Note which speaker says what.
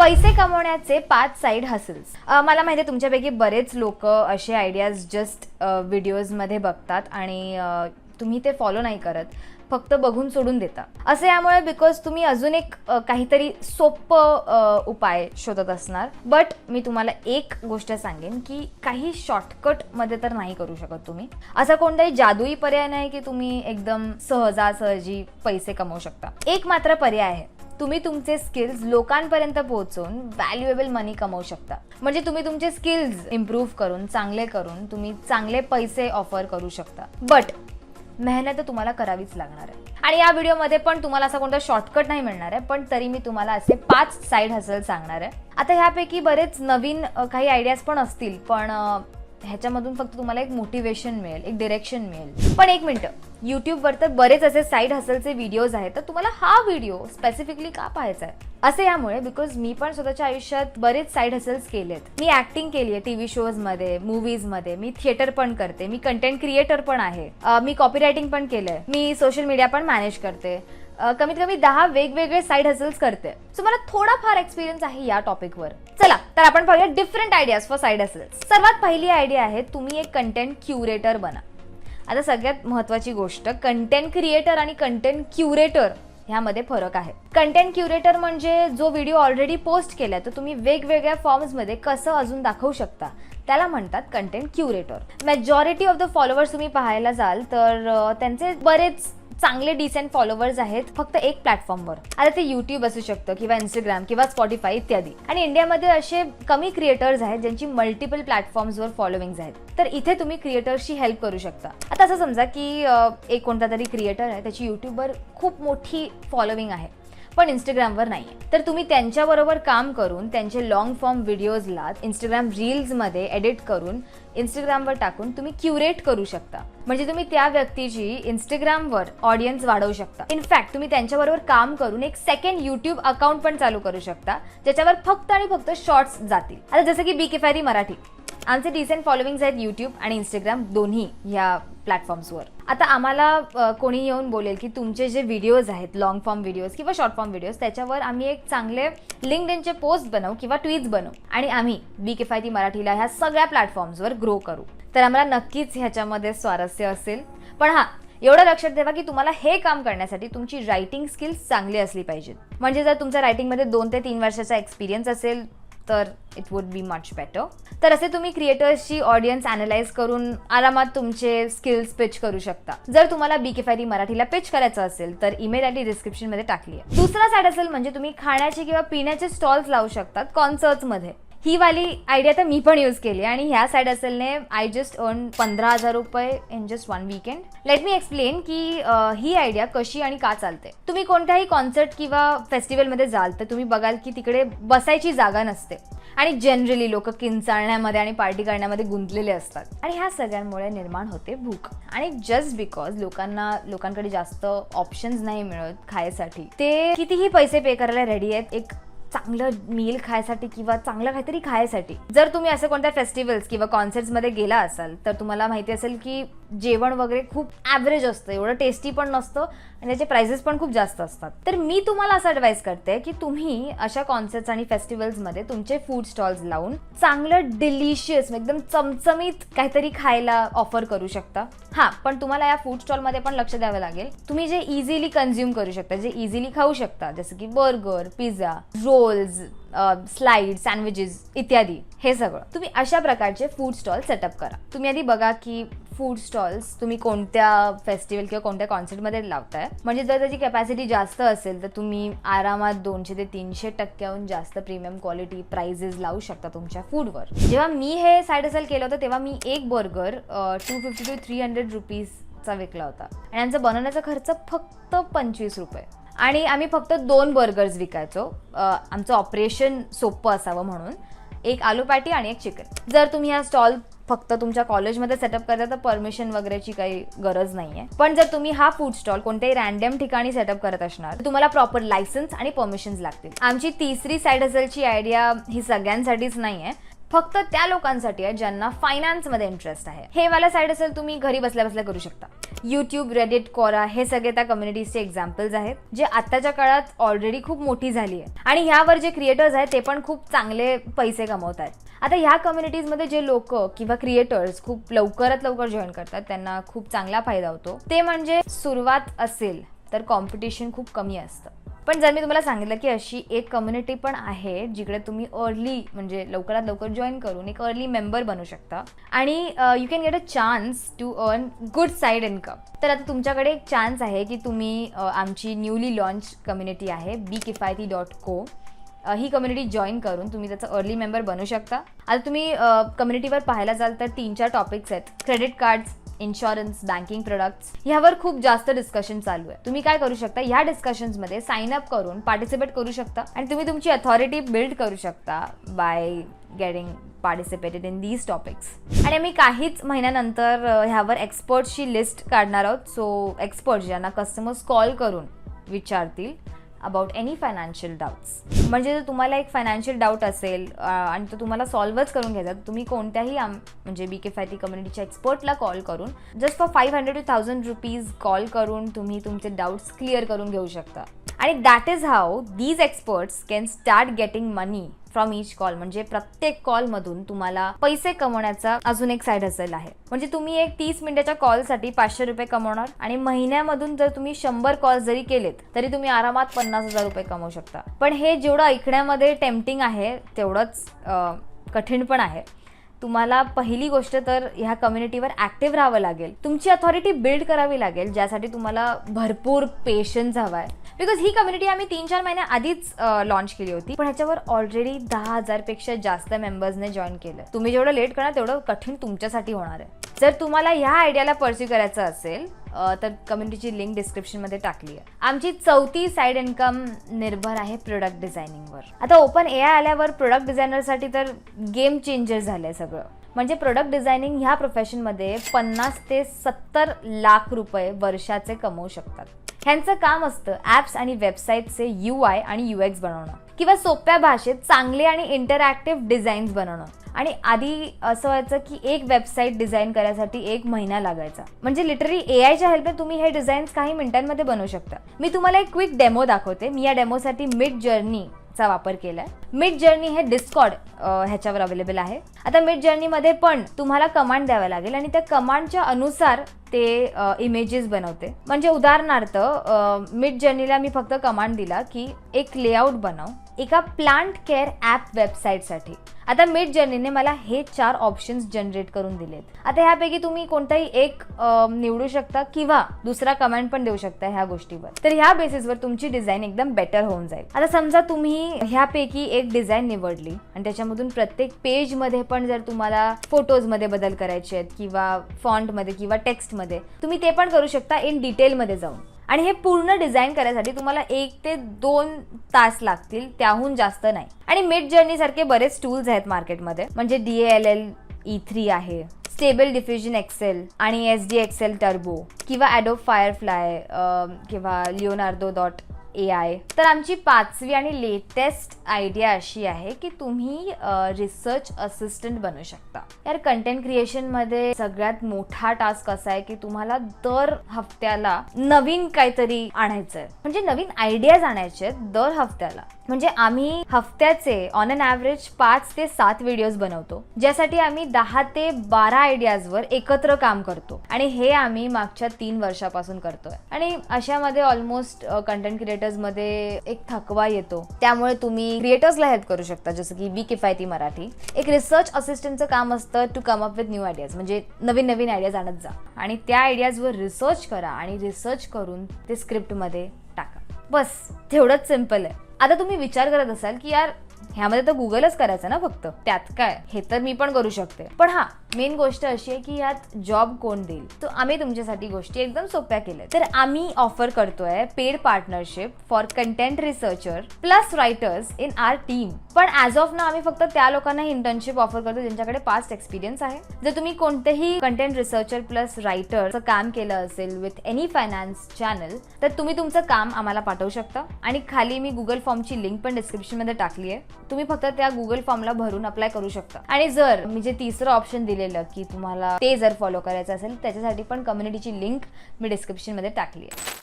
Speaker 1: पैसे कमवण्याचे पाच साईड हसल्स मला माहिती आहे तुमच्यापैकी बरेच लोक असे आयडियाज जस्ट व्हिडिओजमध्ये बघतात आणि तुम्ही ते फॉलो नाही करत फक्त बघून सोडून देता. असं यामुळे बिकॉज तुम्ही अजून एक काहीतरी सोपं उपाय शोधत असणार. बट मी तुम्हाला एक गोष्ट सांगेन की काही शॉर्टकटमध्ये तर नाही करू शकत तुम्ही. असा कोणताही जादुई पर्याय नाही की तुम्ही एकदम सहजासहजी पैसे कमवू शकता. एक मात्र पर्याय आहे. तुम्ही तुमचे स्किल्स लोकांपर्यंत पोहोचवून व्हॅल्युएबल मनी कमवू शकता. म्हणजे तुम्ही तुमचे स्किल्स इम्प्रूव्ह करून चांगले करून तुम्ही चांगले पैसे ऑफर करू शकता. बट मेहनत तर तुम्हाला करावीच लागणार आहे. आणि या व्हिडिओमध्ये पण तुम्हाला असा कोणता शॉर्टकट नाही मिळणार आहे पण तरी मी तुम्हाला असे पाच साईड हसल सांगणार आहे. आता ह्यापैकी बरेच नवीन काही आयडियाज पण असतील पण ह्याच्यामधून फक्त तुम्हाला एक मोटिवेशन मिळेल एक डिरेक्शन मिळेल. पण एक मिनटं. युट्यूबवर तर बरेच असे साईड हसलचे व्हिडिओज आहेत तर तुम्हाला हा व्हिडिओ स्पेसिफिकली का पाहायचा आहे? असे यामुळे बिकॉज मी पण स्वतःच्या आयुष्यात बरेच साईड हसल्स केलेत. मी ऍक्टिंग केली आहे टीव्ही शोजमध्ये मूवीजमध्ये. मी थिएटर पण करते. मी कंटेंट क्रिएटर पण आहे. मी कॉपी रायटिंग पण केलंय. मी सोशल मीडिया पण मॅनेज करते. कमीत कमी दहा वेगवेगळे साईड हसल्स करते. सो मला थोडाफार एक्सपिरियन्स आहे या टॉपिकवर चला तर आपण पाहूया different ideas for side hustles सर्वात पहिली आयडिया आहे तुम्ही एक कंटेंट क्युरेटर बना. आता सगळ्यात महत्वाची गोष्ट कंटेंट क्रिएटर आणि कंटेंट क्युरेटर ह्यामध्ये फरक आहे. कंटेंट क्युरेटर म्हणजे जो व्हिडिओ ऑलरेडी पोस्ट केला तर तुम्ही वेगवेगळ्या फॉर्म्समध्ये कसं अजून दाखवू शकता त्याला म्हणतात content curator majority of the followers तुम्ही पाहायला जाल तर त्यांचे बरेच चांगले डिसेंट फॉलोअर्स आहेत फक्त एक प्लॅटफॉर्मवर आता ते युट्यूब असू शकतं किंवा इंस्टाग्राम किंवा स्पॉटीफाय इत्यादी. आणि इंडियामध्ये असे कमी क्रिएटर्स आहेत ज्यांची मल्टिपल प्लॅटफॉर्म्सवर फॉलोविंग्स आहेत. तर इथे तुम्ही क्रिएटर्सची हेल्प करू शकता. आता असं समजा की एक कोणता तरी क्रिएटर आहे त्याची युट्यूबवर खूप मोठी फॉलोविंग आहे. पण इंस्टाग्रामवर नाही तर तुम्ही त्यांच्याबरोबर काम करून त्यांचे लॉंग फॉर्म व्हिडिओजला इंस्टाग्राम रील्समध्ये एडिट करून इंस्टाग्रामवर टाकून तुम्ही क्युरेट करू शकता. म्हणजे तुम्ही त्या व्यक्तीची इंस्टाग्रामवर ऑडियन्स वाढवू शकता. इनफॅक्ट तुम्ही त्यांच्याबरोबर काम करून एक सेकंड युट्यूब अकाउंट पण चालू करू शकता ज्याच्यावर फक्त आणि फक्त शॉर्ट्स जातील. आता जसं की बी केफॅरी मराठी. आमचे डिसेंट फॉलोविंग्स आहेत युट्यूब आणि इंस्टाग्राम दोन्ही ह्या प्लॅटफॉर्म्सवर. आता आम्हाला कोणी येऊन बोलेल की तुमचे जे व्हिडिओज आहेत लॉंग फॉर्म व्हिडिओज किंवा शॉर्ट फॉर्म व्हिडिओज त्याच्यावर आम्ही एक चांगले लिंक इनचे पोस्ट बनवू किंवा ट्वीट्स बनवू. आणि आम्ही बी किफायती मराठीला ह्या सगळ्या प्लॅटफॉर्म्सवर ग्रो करू. तर आम्हाला नक्कीच ह्याच्यामध्ये स्वारस्य असेल. पण हा एवढं लक्षात ठेवा की तुम्हाला हे काम करण्यासाठी तुमची रायटिंग स्किल्स चांगली असली पाहिजेत. म्हणजे जर तुमच्या रायटिंगमध्ये दोन ते तीन वर्षाचा एक्सपिरियन्स असेल तर it would be much better तर असे तुम्ही क्रिएटर्सची ऑडियन्स अनालाइज करून आरामात तुमचे स्किल्स पिच करू शकता. जर तुम्हाला बी केफायरी e मराठीला पिच करायचं असेल तर ईमेल आय डी डिस्क्रिप्शनमध्ये टाकली आहे दुसरा साईड असेल म्हणजे तुम्ही खाण्याचे किंवा पिण्याचे स्टॉल्स लावू शकतात कॉन्सर्ट्समध्ये ही वाली आयडिया तर मी पण यूज केली आणि ह्या साईड असेलने आय जस्ट अर्न पंधरा हजार रुपये in just one weekend let me explain की ही आयडिया कशी आणि का चालते. तुम्ही कोणत्याही कॉन्सर्ट किंवा फेस्टिवलमध्ये जाल तर तुम्ही बघाल की तिकडे बसायची जागा नसते. आणि जनरली लोक किंचाळण्यामध्ये आणि पार्टी करण्यामध्ये गुंतलेले असतात. आणि ह्या सगळ्यांमुळे निर्माण होते भूक. आणि जस्ट बिकॉज लोकांना लोकांकडे जास्त ऑप्शन्स नाही मिळत खायसाठी ते कितीही पैसे पे करायला रेडी आहेत एक चांगलं मील खायसाठी किंवा चांगलं काहीतरी खायसाठी. जर तुम्ही असं कोणत्या फेस्टिवल्स किंवा कॉन्सर्ट्समध्ये गेला असाल तर तुम्हाला माहिती असेल की जेवण वगैरे खूप ॲव्हरेज असतं. एवढं टेस्टी पण नसतं. आणि त्याचे प्राइसेस पण खूप जास्त असतात. तर मी तुम्हाला असं ॲडवाईस करते की तुम्ही अशा कॉन्सर्ट्स आणि फेस्टिवल्समध्ये तुमचे फूड स्टॉल्स लावून चांगलं डिलिशियस म्हणजे एकदम चमचमीत काहीतरी खायला ऑफर करू शकता. हां पण तुम्हाला या फूड स्टॉलमध्ये पण लक्ष द्यावं लागेल. तुम्ही जे इझिली कन्झ्युम करू शकता जे इझिली खाऊ शकता जसं की burger pizza rolls slide sandwiches इत्यादी हे सगळं. तुम्ही अशा प्रकारचे फूड स्टॉल सेटअप करा. तुम्ही आधी बघा की फूड स्टॉल्स तुम्ही कोणत्या फेस्टिवल किंवा कोणत्या कॉन्सर्टमध्ये लावताय? म्हणजे जर त्याची कॅपॅसिटी जास्त असेल तर तुम्ही आरामात दोनशे ते तीनशे टक्क्याहून जास्त प्रीमियम क्वालिटी प्राइजेस लावू शकता तुमच्या फूडवर जेव्हा मी हे साईड असेल केलं होतं तेव्हा मी एक burger two fifty to three hundred रुपीजचा विकला होता. आणि यांचा बनवण्याचा खर्च फक्त पंचवीस रुपये. आणि आम्ही फक्त दोन बर्गर्स विकायचो. आमचं ऑपरेशन सोपं असावं म्हणून. एक आलू पॅटी आणि एक चिकन जर तुम्ही हा स्टॉल फक्त तुमच्या कॉलेजमध्ये सेटअप करता तर परमिशन वगैरेची काही गरज नाही आहे पण जर तुम्ही हा फूड स्टॉल कोणत्याही रॅन्डम ठिकाणी सेटअप करत असणार तर तुम्हाला प्रॉपर लायसन्स आणि परमिशन्स लागतील. आमची तिसरी साईड हसलची आयडिया ही सगळ्यांसाठीच नाही आहे फक्त त्या लोकांसाठी आहे ज्यांना फायनान्समध्ये इंटरेस्ट आहे. हे वाला साईड असेल तुम्ही घरी बसल्या बसल्या करू शकता. युट्यूब रेडिट कोरा हे सगळे त्या कम्युनिटीजचे एक्झाम्पल्स आहेत जे आत्ताच्या काळात ऑलरेडी खूप मोठी झाली आहे. आणि ह्यावर जे क्रिएटर्स आहेत ते पण खूप चांगले पैसे कमवत आहेत. आता ह्या कम्युनिटीजमध्ये जे लोक किंवा क्रिएटर्स खूप लवकरात लवकर जॉईन करतात त्यांना खूप चांगला फायदा होतो. ते म्हणजे सुरुवात असेल तर कॉम्पिटिशन खूप कमी असतं. पण जर मी तुम्हाला सांगितलं की अशी एक कम्युनिटी पण आहे जिकडे तुम्ही अर्ली म्हणजे लवकरात लवकर जॉईन करून एक अर्ली मेंबर बनू शकता. आणि you can get a chance to earn good side income तर आता तुमच्याकडे एक चान्स आहे की तुम्ही आमची न्यूली लॉन्च कम्युनिटी आहे बी किफायती डॉट को ही कम्युनिटी जॉईन करून तुम्ही त्याचा अर्ली मेंबर बनू शकता. आता तुम्ही कम्युनिटीवर पाहायला जाल तर तीन चार टॉपिक्स आहेत. Credit cards insurance banking products ह्यावर खूप जास्त डिस्कशन चालू आहे. तुम्ही काय करू शकता? ह्या डिस्कशन्समध्ये साइन अप करून पार्टिसिपेट करू शकता आणि तुम्ही तुमची अथॉरिटी बिल्ड करू शकता by getting participated in these topics आणि आम्ही काहीच महिन्यानंतर ह्यावर एक्सपर्टची लिस्ट काढणार आहोत. सो एक्सपर्ट ज्यांना कस्टमर्स कॉल करून विचारतील अबाउट एनी फायनान्शियल डाऊट्स म्हणजे जर तुम्हाला एक फायनान्शियल डाऊट असेल आणि तो तुम्हाला सॉल्वच करून घ्यायचा तर तुम्ही कोणत्याही आम म्हणजे बी के फायटी कम्युनिटीच्या एक्सपर्टला कॉल करून just for five hundred to thousand rupees call करून तुम्ही तुमचे डाऊट्स क्लिअर करून घेऊ शकता. आणि that is how these experts can start getting money from each call म्हणजे प्रत्येक कॉलमधून तुम्हाला पैसे कमवण्याचा अजून एक साईड हसल आहे. म्हणजे तुम्ही एक तीस मिनिटाच्या कॉलसाठी पाचशे रुपये कमवणार आणि महिन्यामधून जर तुम्ही शंभर कॉल जरी केलेत तरी तुम्ही आरामात पन्नास हजार रुपये कमवू शकता. पण हे जेवढं ऐकण्यामध्ये टेम्पटिंग आहे तेवढंच कठीण पण आहे. तुम्हाला पहिली गोष्ट तर ह्या कम्युनिटीवर ॲक्टिव्ह राहावं लागेल. तुमची अथॉरिटी बिल्ड करावी लागेल ज्यासाठी तुम्हाला भरपूर पेशन्स हवा आहे बिकॉज ही कम्युनिटी आम्ही तीन चार महिन्या आधीच लॉन्च केली होती. पण ह्याच्यावर ऑलरेडी दहा हजारपेक्षा जास्त मेंबर्सने जॉईन केलं. तुम्ही जेवढं लेट करणार तेवढं कठीण तुमच्यासाठी होणार आहे. जर तुम्हाला ह्या आयडियाला पर्स्यू करायचं असेल तर कम्युनिटीची लिंक डिस्क्रिप्शनमध्ये टाकली आहे. आमची चौथी साईड इन्कम निर्भर आहे प्रोडक्ट डिझायनिंगवर आता ओपन ए आय आल्यावर प्रोडक्ट डिझायनरसाठी तर गेम चेंजर झालं आहे सगळं. म्हणजे प्रोडक्ट डिझायनिंग ह्या प्रोफेशनमध्ये पन्नास ते सत्तर लाख रुपये वर्षाचे कमवू शकतात. ह्यांचं काम असतं ॲप्स आणि वेबसाईटचे यू आय आणि यू एक्स बनवणं. किंवा सोप्या भाषेत चांगले आणि इंटरॅक्टिव्ह डिझाईन्स बनवणं. आणि आधी असं व्हायचं की एक वेबसाईट डिझाईन करायसाठी एक महिना लागायचा. म्हणजे लिटरली ए आयच्या हेल्पने तुम्ही हे डिझाईन्स काही मिनिटांमध्ये बनवू शकता. मी तुम्हाला एक क्विक डेमो दाखवते. मी या डेमोसाठी मिड जर्नीचा वापर केला आहे मिड जर्नी हे डिस्कॉर्ड ह्याच्यावर अवेलेबल आहे. आता मिड जर्नीमध्ये पण तुम्हाला कमांड द्यावा लागेल आणि त्या कमांडच्या अनुसार ते इमेजेस बनवते. म्हणजे उदाहरणार्थ मिड जर्नीला मी फक्त कमांड दिला की एक लेआउट बनव. एका प्लांट केअर ॲप वेबसाईटसाठी. आता मिड जर्नीने मला हे चार ऑप्शन्स जनरेट करून दिलेत. आता ह्यापैकी तुम्ही कोणताही एक निवडू शकता किंवा दुसरा कमांड पण देऊ शकता ह्या गोष्टीवर. तर ह्या बेसिसवर तुमची डिझाईन एकदम बेटर होऊन जाईल. आता समजा तुम्ही ह्यापैकी एक डिझाईन निवडली आणि त्याच्यामधून प्रत्येक पेजमध्ये पण जर तुम्हाला फोटोजमध्ये बदल करायचे आहेत किंवा फॉन्टमध्ये किंवा टेक्स्टमध्ये तुम्ही ते पण करू शकता इन डिटेलमध्ये जाऊन. आणि हे पूर्ण डिझाईन करायसाठी तुम्हाला एक ते दोन तास लागतील त्याहून जास्त नाही. आणि मिड जर्नी सारखे बरेच टूल्स आहेत मार्केटमध्ये म्हणजे D L L E three आहे स्टेबल डिफ्युजन एक्सेल आणि एस डी एक्सेल टर्बो किंवा ॲडो फायरफ्लाय किंवा लिओनार्दो डॉट ए आय तर आमची पाचवी आणि लेटेस्ट आयडिया अशी आहे की तुम्ही रिसर्च असिस्टंट बनू शकता. यार कंटेंट क्रिएशनमध्ये सगळ्यात मोठा टास्क असा आहे की तुम्हाला दर हफ्त्याला नवीन काहीतरी आणायचं आहे म्हणजे नवीन आयडियाज आणायचे आहेत दर हफ्त्याला. म्हणजे आम्ही हफ्त्याचे ऑन अन ॲव्हरेज पाच ते सात व्हिडिओज बनवतो. ज्यासाठी आम्ही दहा ते बारा आयडियाजवर एकत्र काम करतो. आणि हे आम्ही मागच्या तीन वर्षापासून करतोय. आणि अशामध्ये ऑलमोस्ट कंटेंट क्रिएटर्समध्ये एक थकवा येतो. त्यामुळे तुम्ही क्रिएटर्सला हेल्प करू शकता. जसं की बी किफायती मराठी एक रिसर्च असिस्टंटचं काम असतं to come up with new ideas म्हणजे नवीन नवीन आयडियाज आणत जा. आणि त्या आयडियाजवर रिसर्च करा आणि रिसर्च करून ते स्क्रिप्टमध्ये टाका. बस तेवढंच सिंपल आहे. आता तुम्ही विचार करत असाल की यार ह्यामध्ये तर गुगलच करायचं ना फक्त? त्यात काय? हे तर मी पण करू शकते. पण हा मेन गोष्ट अशी आहे की यात जॉब कोण देईल? तर आम्ही तुमच्यासाठी गोष्टी एकदम सोप्या केल्या. तर आम्ही ऑफर करतोय paid partnership for content researcher plus writers in our team पण ॲज ऑफ ना आम्ही फक्त त्या लोकांना इंटर्नशिप ऑफर करतो ज्यांच्याकडे पास्ट एक्सपिरियन्स आहे. जर तुम्ही कोणतेही कंटेंट रिसर्चर प्लस रायटरचं काम केलं असेल विथ एनी फायनान्स चॅनल तर तुम्ही तुमचं काम आम्हाला पाठवू शकता. आणि खाली मी गुगल फॉर्मची लिंक पण डिस्क्रिप्शनमध्ये टाकली आहे. तुम्ही फक्त त्या गुगल फॉर्मला भरून अप्लाय करू शकता. आणि जर मी जे तिसरं ऑप्शन दिलेलं की तुम्हाला ते जर फॉलो करायचं असेल त्याच्यासाठी पण कम्युनिटीची लिंक मी डिस्क्रिप्शनमध्ये टाकली आहे.